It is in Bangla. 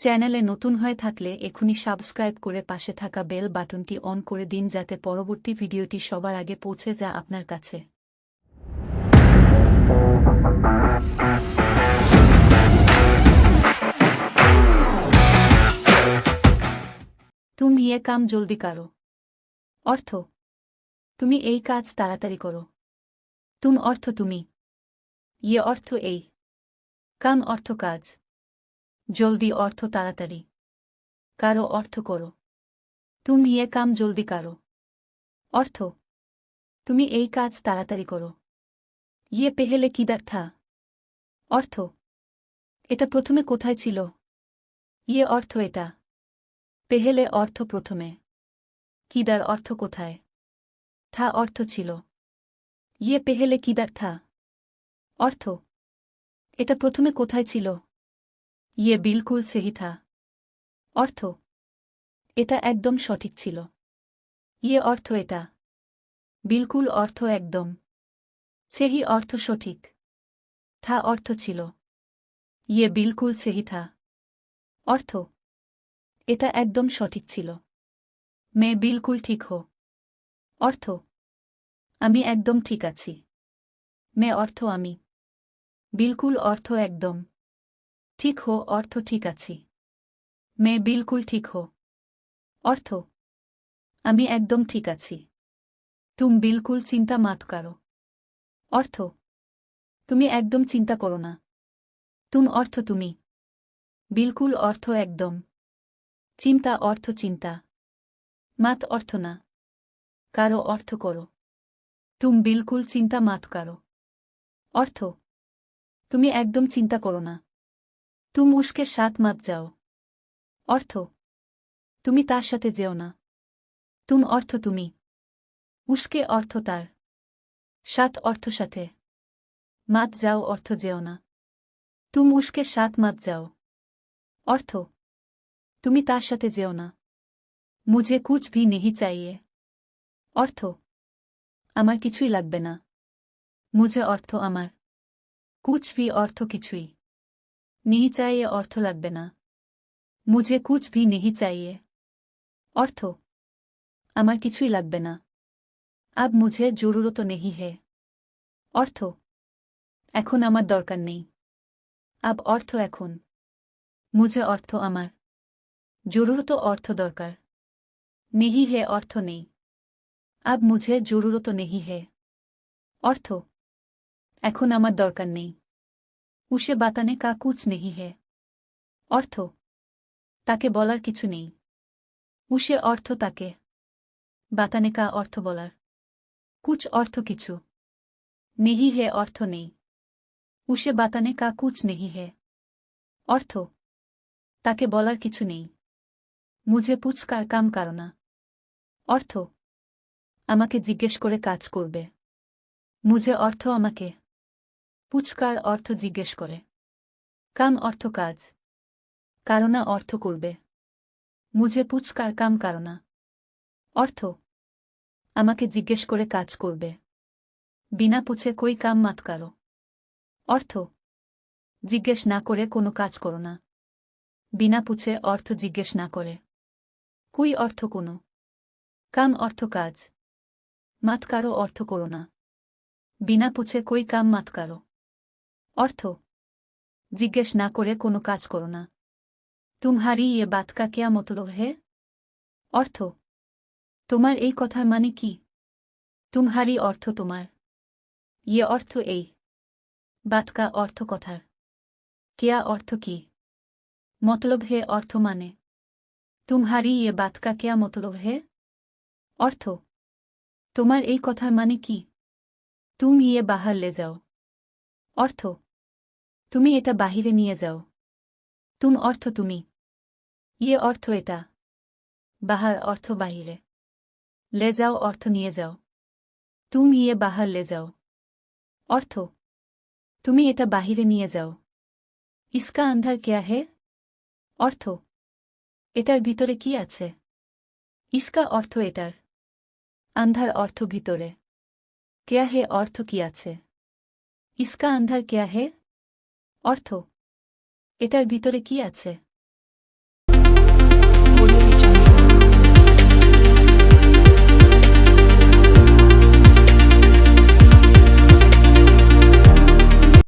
চ্যানেলে নতুন হয়ে থাকলে এখনই সাবস্ক্রাইব করে পাশে থাকা বেল বাটনটি অন করে দিন যাতে পরবর্তী ভিডিওটি সবার আগে পৌঁছে যা আপনার কাছে। তুমি ইয়ে কাম জলদি কারও। অর্থ, তুমি এই কাজ তাড়াতাড়ি করো। তুম অর্থ তুমি। ইয়ে অর্থ এই। কাম অর্থ কাজ। জলদি অর্থ তাড়াতাড়ি। কারও অর্থ করো। তুমি ইয়ে কাম জলদি কারও। অর্থ, তুমি এই কাজ তাড়াতাড়ি করো। ইয়ে পেহেলে কিদার থা। অর্থ, এটা প্রথমে কোথায় ছিল? ইয়ে অর্থ এটা। পেহেলে অর্থ প্রথমে। কিদার অর্থ কোথায়? থা অর্থ ছিল। ইয়ে পেহেলে কিদার থা। অর্থ, এটা প্রথমে কোথায় ছিল? ইয়ে বিলকুল সেহি থা। অর্থ, এটা একদম সঠিক ছিল। ইয়ে অর্থ এটা। বিলকুল অর্থ একদম। সেহি অর্থ সঠিক। থা অর্থ ছিল। ইয়ে বিলকুল সেহি থা। অর্থ, এটা একদম সঠিক ছিল। মে বিলকুল ঠিক হো। অর্থ, আমি একদম ঠিক আছি। মে অর্থ আমি। বিলকুল অর্থ একদম। ঠিক হো, অর্থ ঠিক আছি। মে, বিলকুল ঠিক হো। অর্থ, আমি একদম ঠিক আছি। তুম বিলকুল চিন্তা মাত কারও। অর্থ, তুমি একদম চিন্তা করো না। তুম অর্থ তুমি। বিলকুল অর্থ একদম। চিন্তা অর্থ চিন্তা। মাত অর্থ না। কারও অর্থ করো। তুম বিলকুল চিন্তা মাত কারও। অর্থ, তুমি একদম চিন্তা করো না। তুম উস্কে সাত মাত যাও। অর্থ, তুমি তার সাথে যেও না। তুম অর্থ তুমি। উস্কে অর্থ তার। সাত অর্থ সাথে। মাত যাও, অর্থ যেও না। তুম উস্কে সাত মাত যাও। অর্থ, তুমি তার সাথে যেও না। মুঝে কুছ ভি নেহি চাইয়ে। অর্থ, আমার কিছুই লাগবে না। মুঝে অর্থ আমার। কুছ ভি অর্থ কিছুই। নিহি চাইয়ে অর্থ লাগবে না। মুঝে কুছ ভি নেহি চাইয়ে অর্থ, আমার কিছুই লাগবে না। আব মুঝে জরুরত নেহি হে। অর্থ, এখন আমার দরকার নেই। আব অর্থ এখন। মুঝে অর্থ আমার। জরুরত অর্থ দরকার। নেহি হে, অর্থ নেই। আব মুঝে জরুরত নেহি হে। অর্থ, এখন আমার দরকার নেই। উসে বাতানে কা কুচ নেহি হে। অর্থ, তাকে বলার কিছু নেই। উসে অর্থ তাকে, বাতানে কা অর্থ বলার। কুচ অর্থ কিছু, নেহি হে অর্থ নেই। উসে বাতানে কা কুচ নেহি হে। অর্থ, তাকে বলার কিছু নেই। মুঝে পুচকার কাম কারণা। অর্থ, আমাকে জিজ্ঞেস করে কাজ করবে। মুঝে অর্থ আমাকে পুচকার অর্থ জিজ্ঞেস করে। কাম অর্থ কাজ। কারণা অর্থ করবে। মুঝে পুচকার কাম কারণা। অর্থ? আমাকে জিজ্ঞেস করে কাজ করবে। বিনা পুছে কই কাম মাত কারও। অর্থ? জিজ্ঞেস না করে কোনো কাজ করো না। বিনা পুছে অর্থ জিজ্ঞেস না করে। কুই অর্থ কোনো? কাম অর্থ কাজ। মাত কারও অর্থ করো না। বিনা পুছে কই কাম মাত কারও। অর্থ? জিজ্ঞেস না করে কোনো কাজ করো না। তুমহারি ইয়ে বাতকা কেয়া মতলব হে? অর্থ? তোমার এই কথার মানে কি? তুমহারি অর্থ তোমার। ইয়ে অর্থ এই। বাতকা অর্থ কথার। কেয়া অর্থ কি? মতলব হে অর্থ মানে। তুমহারি ইয়ে বাতকা কেয়া মতলব হে? অর্থ? তোমার এই কথার মানে কি? তুম ইয়ে বাহার লে যাও। অর্থ? তুমি এটা বাহিরে নিয়ে যাও। তুম অর্থ তুমি। ইয়ে অর্থ এটা। বাহার অর্থ বাহিরে। লে যাও, অর্থ নিয়ে যাও। তুম ইয়ে বাহার লে যাও। অর্থ। তুমি এটা বাহিরে নিয়ে যাও। ইসকা আন্ধার কেয়া হে? অর্থ। এটার ভিতরে কি আছে? ইসকা অর্থ এটার। আন্ধার অর্থ ভিতরে। কেয়া হে, অর্থ কি আছে? ইসকা আন্ধার কেয়া হে? অর্থ? এটার ভিতরে কি আছে?